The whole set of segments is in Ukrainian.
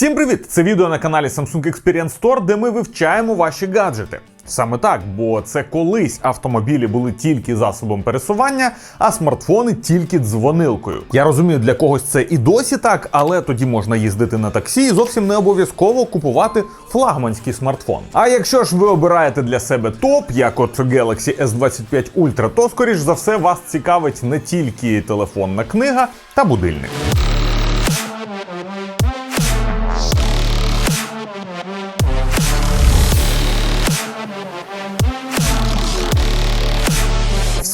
Всім привіт! Це відео на каналі Samsung Experience Store, де ми вивчаємо ваші гаджети. Саме так, бо це колись автомобілі були тільки засобом пересування, а смартфони тільки дзвонилкою. Я розумію, для когось це і досі так, але тоді можна їздити на таксі і зовсім не обов'язково купувати флагманський смартфон. А якщо ж ви обираєте для себе топ, як от Galaxy S25 Ultra, то скоріш за все вас цікавить не тільки телефонна книга та будильник.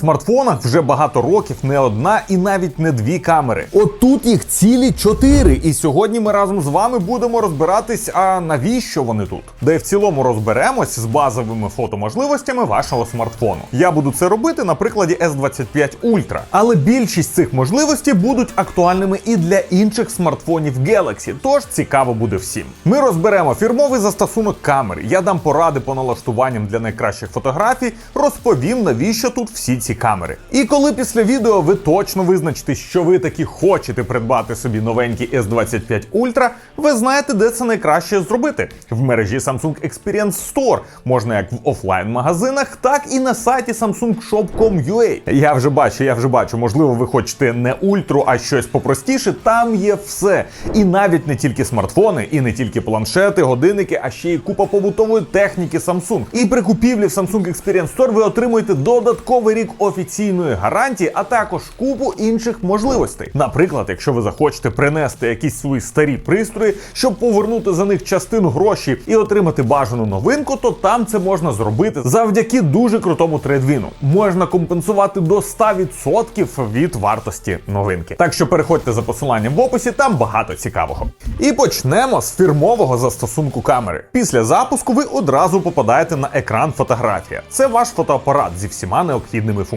Смартфонах вже багато років не одна і навіть не дві камери. От тут їх цілі чотири. І сьогодні ми разом з вами будемо розбиратись, а навіщо вони тут? Де в цілому розберемось з базовими фотоможливостями вашого смартфону. Я буду це робити на прикладі S25 Ultra. Але більшість цих можливостей будуть актуальними і для інших смартфонів Galaxy, тож цікаво буде всім. Ми розберемо фірмовий застосунок камери. Я дам поради по налаштуванням для найкращих фотографій, розповім навіщо тут всі ці камери. І коли після відео ви точно визначите, що ви таки хочете придбати собі новенький S25 Ultra, ви знаєте, де це найкраще зробити. В мережі Samsung Experience Store можна як в офлайн-магазинах, так і на сайті samsungshop.com.ua. Я вже бачу, я вже бачу. Можливо, ви хочете не ультру, а щось попростіше. Там є все. І навіть не тільки смартфони, і не тільки планшети, годинники, а ще й купа побутової техніки Samsung. І при купівлі в Samsung Experience Store ви отримуєте додатковий рік офіційної гарантії, а також купу інших можливостей. Наприклад, якщо ви захочете принести якісь свої старі пристрої, щоб повернути за них частину грошей і отримати бажану новинку, то там це можна зробити завдяки дуже крутому трейдвіну. Можна компенсувати до 100% від вартості новинки. Так що переходьте за посиланням в описі, там багато цікавого. І почнемо з фірмового застосунку камери. Після запуску ви одразу попадаєте на екран фотографія. Це ваш фотоапарат зі всіма необхідними функціями.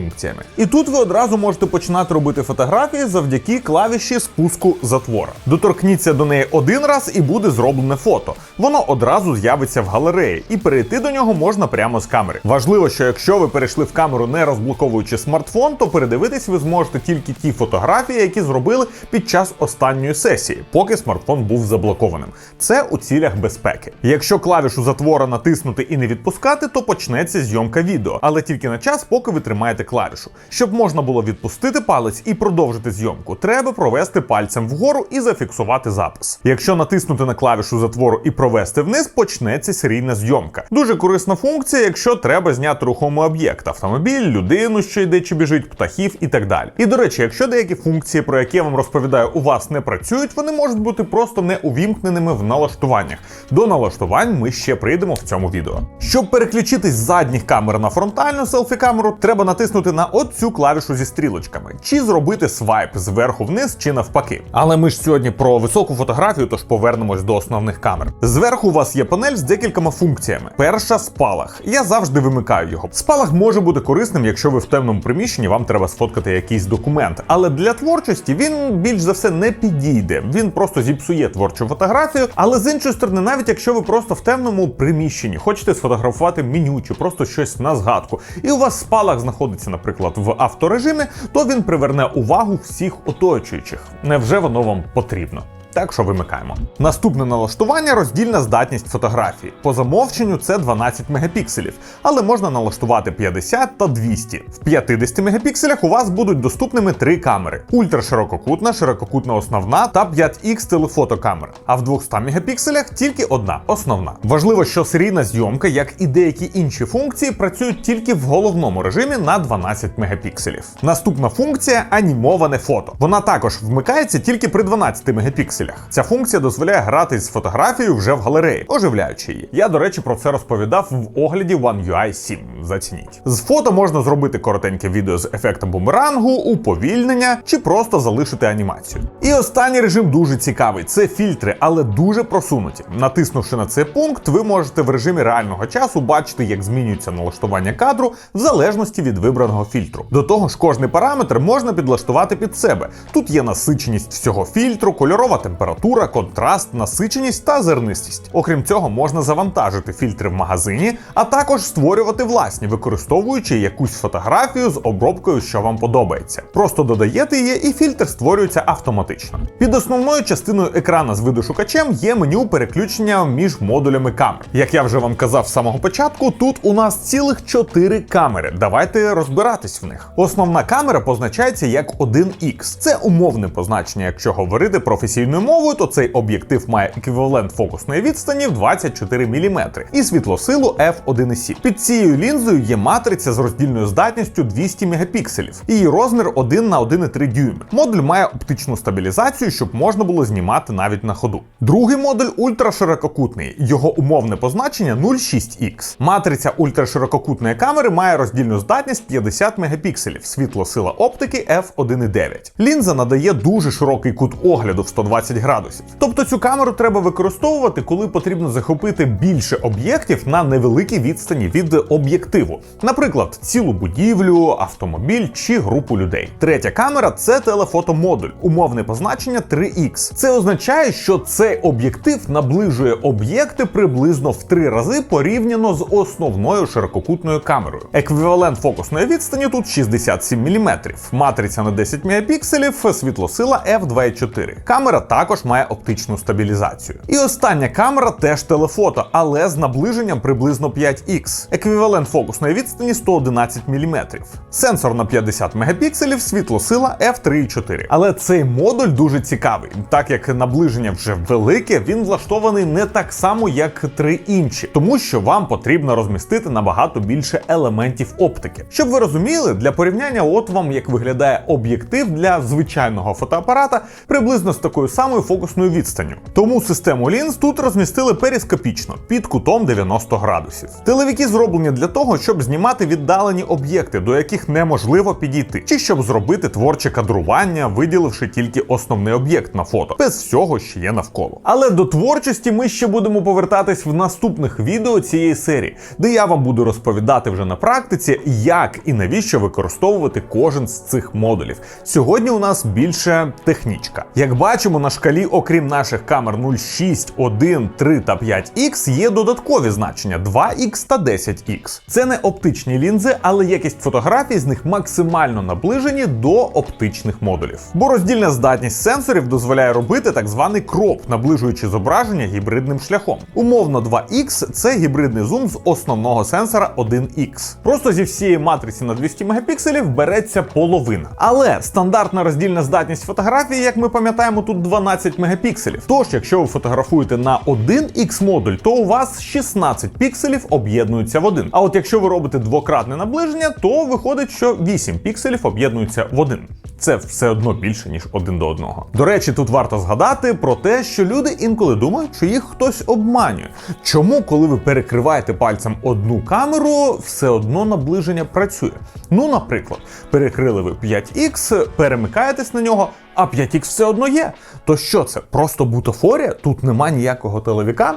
І тут ви одразу можете починати робити фотографії завдяки клавіші спуску затвора. Доторкніться до неї один раз і буде зроблене фото. Воно одразу з'явиться в галереї, і перейти до нього можна прямо з камери. Важливо, що якщо ви перейшли в камеру не розблоковуючи смартфон, то передивитись ви зможете тільки ті фотографії, які зробили під час останньої сесії, поки смартфон був заблокованим. Це у цілях безпеки. Якщо клавішу затвора натиснути і не відпускати, то почнеться зйомка відео, але тільки на час, поки ви тримаєте клавішу. Щоб можна було відпустити палець і продовжити зйомку, треба провести пальцем вгору і зафіксувати запис. Якщо натиснути на клавішу затвору і провести вниз, почнеться серійна зйомка. Дуже корисна функція, якщо треба зняти рухомий об'єкт, автомобіль, людину, що йде чи біжить, птахів і так далі. І до речі, якщо деякі функції, про які я вам розповідаю, у вас не працюють, вони можуть бути просто не увімкненими в налаштуваннях. До налаштувань ми ще прийдемо в цьому відео. Щоб переключитись з задніх камер на фронтальну селфі-камеру, треба натиснути на оцю клавішу зі стрілочками, чи зробити свайп зверху вниз, чи навпаки. Але ми ж сьогодні про високу фотографію, тож повернемось до основних камер. Зверху у вас є панель з декількома функціями. Перша спалах. Я завжди вимикаю його. Спалах може бути корисним, якщо ви в темному приміщенні вам треба сфоткати якийсь документ. Але для творчості він більш за все не підійде. Він просто зіпсує творчу фотографію. Але з іншої сторони, навіть якщо ви просто в темному приміщенні хочете сфотографувати меню чи просто щось на згадку, і у вас спалах знаходиться, наприклад, в авторежимі, то він приверне увагу всіх оточуючих. Невже воно вам потрібно? Так що вимикаємо. Наступне налаштування роздільна здатність фотографії. По замовченню це 12 мегапікселів, але можна налаштувати 50 та 200. В 50 мегапікселях у вас будуть доступними три камери: ультраширококутна, ширококутна основна та 5х телефотокамера. А в 200 мегапікселях тільки одна основна. Важливо, що серійна зйомка, як і деякі інші функції, працюють тільки в головному режимі на 12 мегапікселів. Наступна функція анімоване фото. Вона також вмикається тільки при 12 мегапікселях. Ця функція дозволяє грати з фотографією вже в галереї, оживляючи її. Я, до речі, про це розповідав в огляді One UI 7. Зацініть. З фото можна зробити коротеньке відео з ефектом бумерангу, уповільнення чи просто залишити анімацію. І останній режим дуже цікавий. Це фільтри, але дуже просунуті. Натиснувши на цей пункт, ви можете в режимі реального часу бачити, як змінюється налаштування кадру в залежності від вибраного фільтру. До того ж, кожний параметр можна підлаштувати під себе. Тут є насиченість всього фільтру, кольорова тематика температура, контраст, насиченість та зернистість. Окрім цього, можна завантажити фільтри в магазині, а також створювати власні, використовуючи якусь фотографію з обробкою, що вам подобається. Просто додаєте її, і фільтр створюється автоматично. Під основною частиною екрана з видошукачем є меню переключення між модулями камер. Як я вже вам казав з самого початку, тут у нас цілих 4 камери. Давайте розбиратись в них. Основна камера позначається як 1X. Це умовне позначення. Якщо говорити професійною мовою, то цей об'єктив має еквівалент фокусної відстані в 24 мм і світлосилу f1,7. Під цією лінзою є матриця з роздільною здатністю 200 мегапікселів. Її розмір 1 на 1,3 дюйми. Модуль має оптичну стабілізацію, щоб можна було знімати навіть на ходу. Другий модуль ультраширококутний. Його умовне позначення 0,6X. Матриця ультраширококутної камери має роздільну здатність 50 мегапікселів, світлосила оптики f1,9. Лінза надає дуже широкий кут огляду в 120 градусів. Тобто цю камеру треба використовувати, коли потрібно захопити більше об'єктів на невеликій відстані від об'єктиву, наприклад, цілу будівлю, автомобіль чи групу людей. Третя камера це телефотомодуль, умовне позначення 3X. Це означає, що цей об'єктив наближує об'єкти приблизно в три рази порівняно з основною ширококутною камерою. Еквівалент фокусної відстані тут 67 мм, матриця на 10 мегапікселів, світлосила f2.4. Камера також має оптичну стабілізацію. І остання камера теж телефото, але з наближенням приблизно 5х. Еквівалент фокусної відстані 111 мм. Сенсор на 50 мегапікселів, світлосила f3.4. Але цей модуль дуже цікавий, так як наближення вже велике, він влаштований не так само, як три інші, тому що вам потрібно розмістити набагато більше елементів оптики. Щоб ви розуміли, для порівняння, от вам як виглядає об'єктив для звичайного фотоапарата приблизно з такою самою фокусною відстанню. Тому систему лінз тут розмістили перископічно під кутом 90 градусів. Телевіки зроблені для того, щоб знімати віддалені об'єкти, до яких неможливо підійти, чи щоб зробити творче кадрування, виділивши тільки основний об'єкт на фото, без всього, що є навколо. Але до творчості ми ще будемо повертатись в наступних відео цієї серії, де я вам буду розповідати вже на практиці, як і навіщо використовувати кожен з цих модулів. Сьогодні у нас більше технічка. Як бачимо, на шкалі, окрім наших камер 0,6, 1, 3 та 5X, є додаткові значення 2X та 10X. Це не оптичні лінзи, але якість фотографій з них максимально наближені до оптичних модулів. Бо роздільна здатність сенсорів дозволяє робити так званий кроп, наближуючи зображення гібридним шляхом. Умовно 2X це гібридний зум з основного сенсора 1X. Просто зі всієї матриці на 200 мегапікселів береться половина. Але стандартна роздільна здатність фотографії, як ми пам'ятаємо, тут 12 мегапікселів. Тож, якщо ви фотографуєте на 1X модуль, то у вас 16 пікселів об'єднуються в один. А от якщо ви робите двократне наближення, то виходить, що 8 пікселів об'єднуються в один. Це все одно більше ніж один до одного. До речі, тут варто згадати про те, що люди інколи думають, що їх хтось обманює. Чому, коли ви перекриваєте пальцем одну камеру, все одно наближення працює? Ну, наприклад, перекрили ви 5X, перемикаєтесь на нього, а 5X все одно є. То що це? Просто бутафорія? Тут нема ніякого телевіка.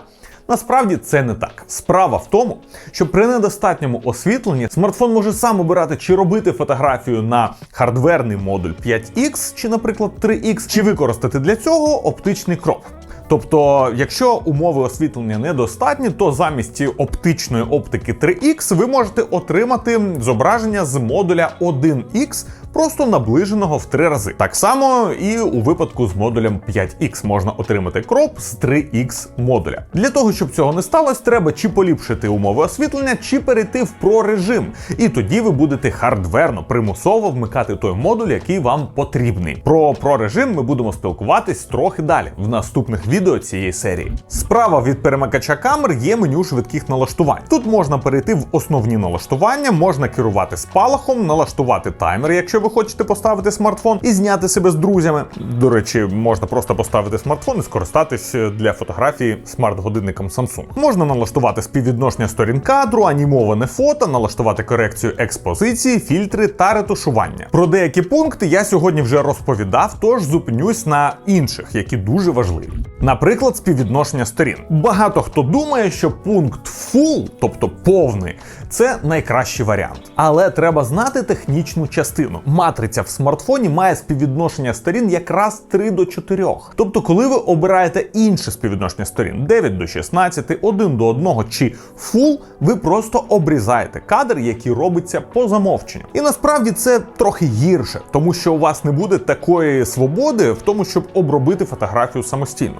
Насправді це не так. Справа в тому, що при недостатньому освітленні смартфон може сам обирати, чи робити фотографію на хардверний модуль 5X, чи, наприклад, 3X, чи використати для цього оптичний кроп. Тобто, якщо умови освітлення недостатні, то замість оптичної оптики 3X ви можете отримати зображення з модуля 1X, просто наближеного в три рази. Так само і у випадку з модулем 5X можна отримати кроп з 3X модуля. Для того, щоб цього не сталося, треба чи поліпшити умови освітлення, чи перейти в Pro режим. І тоді ви будете хардверно примусово вмикати той модуль, який вам потрібний. Про Pro режим ми будемо спілкуватись трохи далі в наступних відео цієї серії. Справа від перемикача камер є меню швидких налаштувань. Тут можна перейти в основні налаштування, можна керувати спалахом, налаштувати таймер, якщо ви хочете поставити смартфон і зняти себе з друзями. До речі, можна просто поставити смартфон і скористатись для фотографії смарт-годинником Samsung. Можна налаштувати співвідношення сторін кадру, анімоване фото, налаштувати корекцію експозиції, фільтри та ретушування. Про деякі пункти я сьогодні вже розповідав, тож зупинюсь на інших, які дуже важливі. Наприклад, співвідношення сторін. Багато хто думає, що пункт full, тобто повний, це найкращий варіант. Але треба знати технічну частину. Матриця в смартфоні має співвідношення сторін якраз 3 до 4. Тобто, коли ви обираєте інше співвідношення сторін 9 до 16, 1 до 1 чи Full, ви просто обрізаєте кадр, який робиться по замовченню. І насправді це трохи гірше, тому що у вас не буде такої свободи в тому, щоб обробити фотографію самостійно.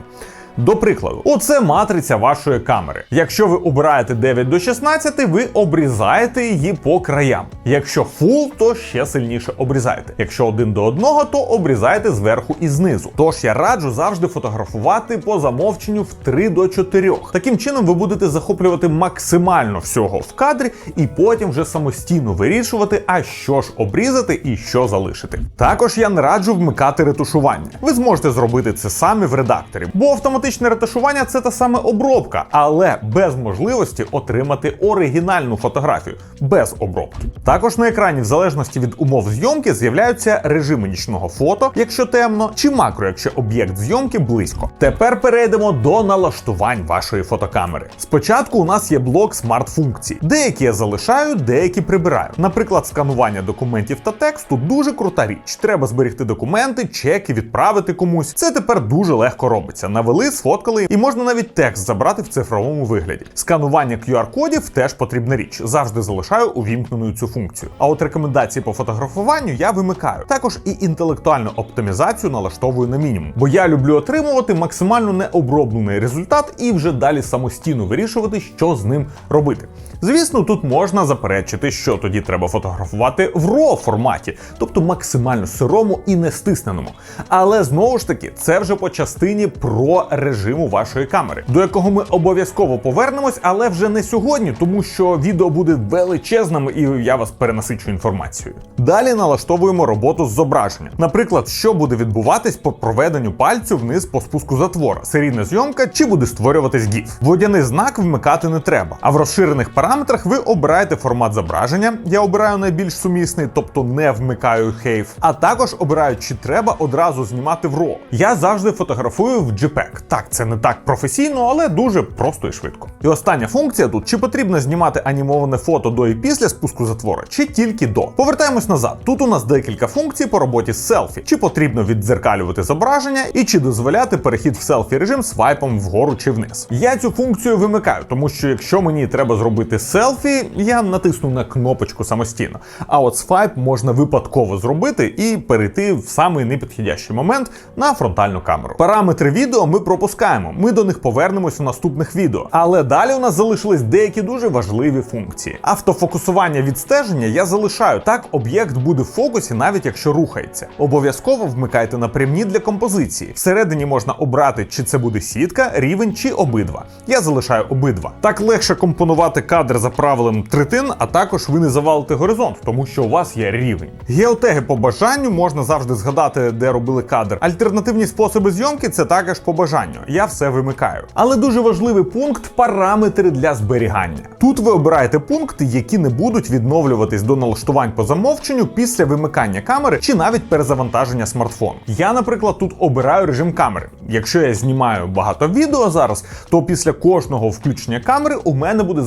До прикладу, оце матриця вашої камери. Якщо ви обираєте 9 до 16, ви обрізаєте її по краям. Якщо Full, то ще сильніше обрізаєте. Якщо 1 до 1, то обрізаєте зверху і знизу. Тож я раджу завжди фотографувати по замовченню в 3 до 4. Таким чином ви будете захоплювати максимально всього в кадрі і потім вже самостійно вирішувати, а що ж обрізати і що залишити. Також я не раджу вмикати ретушування. Ви зможете зробити це самі в редакторі, бо автоматичне ретушування це та саме обробка, але без можливості отримати оригінальну фотографію без обробки. Також на екрані, в залежності від умов зйомки, з'являються режими нічного фото, якщо темно, чи макро, якщо об'єкт зйомки близько. Тепер перейдемо до налаштувань вашої фотокамери. Спочатку у нас є блок смарт-функцій. Деякі я залишаю, деякі прибираю. Наприклад, сканування документів та тексту дуже крута річ. Треба зберегти документи, чеки, відправити комусь. Це тепер дуже легко робиться. Навели, сфоткали, і можна навіть текст забрати в цифровому вигляді. Сканування QR-кодів теж потрібна річ. Завжди залишаю увімкненою цю функцію. А от рекомендації по фотографуванню я вимикаю. Також і інтелектуальну оптимізацію налаштовую на мінімум, бо я люблю отримувати максимально необроблений результат і вже далі самостійно вирішувати, що з ним робити. Звісно, тут можна заперечити, що тоді треба фотографувати в RAW форматі, тобто максимально сирому і не стисненому. Але знову ж таки, це вже по частині про режиму вашої камери, до якого ми обов'язково повернемось, але вже не сьогодні, тому що відео буде величезним і я вас перенасичу інформацією. Далі налаштовуємо роботу з зображенням. Наприклад, що буде відбуватись по проведенню пальцю вниз по спуску затвора, серійна зйомка чи буде створюватись GIF. Водяний знак вмикати не треба. А в розширених параметрах ви обираєте формат зображення. Я обираю найбільш сумісний, тобто не вмикаю Хейв. А також обираю, чи треба одразу знімати в RAW. Я завжди фотографую в JPEG. Так, це не так професійно, але дуже просто і швидко. І остання функція тут: чи потрібно знімати анімоване фото до і після спуску затвора, чи тільки до. Повертаємось назад. Тут у нас декілька функцій по роботі з селфі. Чи потрібно віддзеркалювати зображення, і чи дозволяти перехід в селфі режим свайпом вгору чи вниз. Я цю функцію вимикаю, тому що якщо мені треба зробити селфі, я натисну на кнопочку самостійно. А от свайп можна випадково зробити і перейти в самий непідходящий момент на фронтальну камеру. Параметри відео ми пропускаємо. Ми до них повернемось у наступних відео. Але далі у нас залишились деякі дуже важливі функції. Автофокусування відстеження я залишаю. Так об'єкт буде в фокусі, навіть якщо рухається. Обов'язково вмикайте напрямні для композиції. Всередині можна обрати, чи це буде сітка, рівень чи обидва. Я залишаю обидва. Так легше компонувати кадр за правилом третин, а також ви не завалите горизонт, тому що у вас є рівень. Геотеги по бажанню можна завжди згадати, де робили кадр. Альтернативні способи зйомки це також по бажанню. Я все вимикаю. Але дуже важливий пункт параметри для зберігання. Тут ви обираєте пункти, які не будуть відновлюватись до налаштувань по замовченню після вимикання камери чи навіть перезавантаження смартфону. Я, наприклад, тут обираю режим камери. Якщо я знімаю багато відео зараз, то після кожного включення камери у мене буде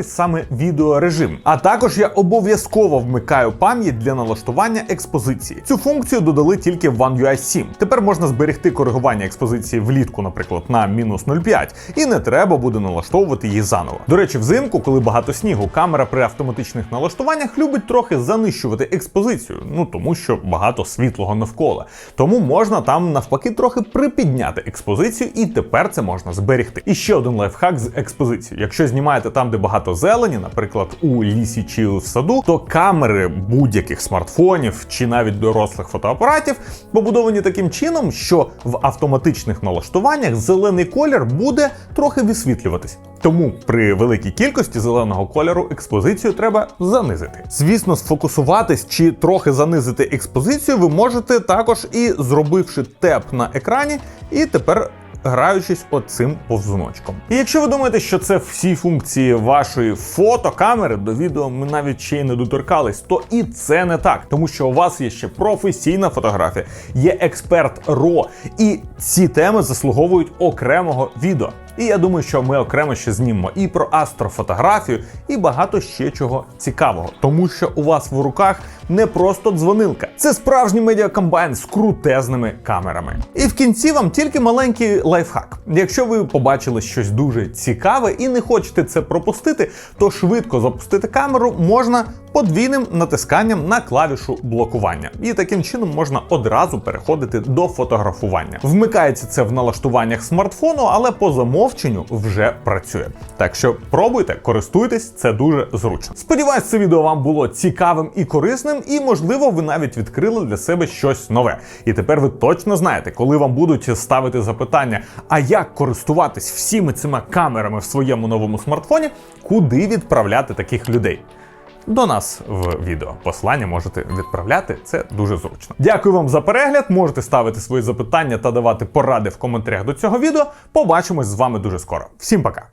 запускатись саме відеорежим. А також я обов'язково вмикаю пам'ять для налаштування експозиції. Цю функцію додали тільки в One UI 7. Тепер можна зберегти коригування експозиції влітку, наприклад, на мінус 0,5, і не треба буде налаштовувати її заново. До речі, взимку, коли багато снігу, камера при автоматичних налаштуваннях любить трохи занищувати експозицію, ну тому що багато світлого навколо. Тому можна там навпаки трохи припідняти експозицію, і тепер це можна зберегти. І ще один лайфхак з експозицією. Якщо знімаєте там, де багато зелені, наприклад, у лісі чи в саду, то камери будь-яких смартфонів чи навіть дорослих фотоапаратів побудовані таким чином, що в автоматичних налаштуваннях зелений колір буде трохи висвітлюватись. Тому при великій кількості зеленого кольору експозицію треба занизити. Звісно, сфокусуватись чи трохи занизити експозицію ви можете також і зробивши теп на екрані, і тепер. Граючись оцим повзуночком. І якщо ви думаєте, що це всі функції вашої фотокамери, до відео ми навіть ще й не доторкались, то і це не так, тому що у вас є ще професійна фотографія, є експерт РО, і ці теми заслуговують окремого відео. І я думаю, що ми окремо ще знімемо і про астрофотографію, і багато ще чого цікавого, тому що у вас в руках не просто дзвонилка, це справжній медіакомбайн з крутезними камерами. І в кінці вам тільки маленький лайфхак. Якщо ви побачили щось дуже цікаве і не хочете це пропустити, то швидко запустити камеру можна подвійним натисканням на клавішу блокування. І таким чином можна одразу переходити до фотографування. Вмикається це в налаштуваннях смартфону, але по замовченню вже працює. Так що пробуйте, користуйтесь, це дуже зручно. Сподіваюсь, це відео вам було цікавим і корисним, і можливо, ви навіть відкрили для себе щось нове. І тепер ви точно знаєте, коли вам будуть ставити запитання, а як користуватись всіми цими камерами в своєму новому смартфоні, куди відправляти таких людей до нас в відео. Послання можете відправляти, це дуже зручно. Дякую вам за перегляд. Можете ставити свої запитання та давати поради в коментарях до цього відео. Побачимось з вами дуже скоро. Всім пока!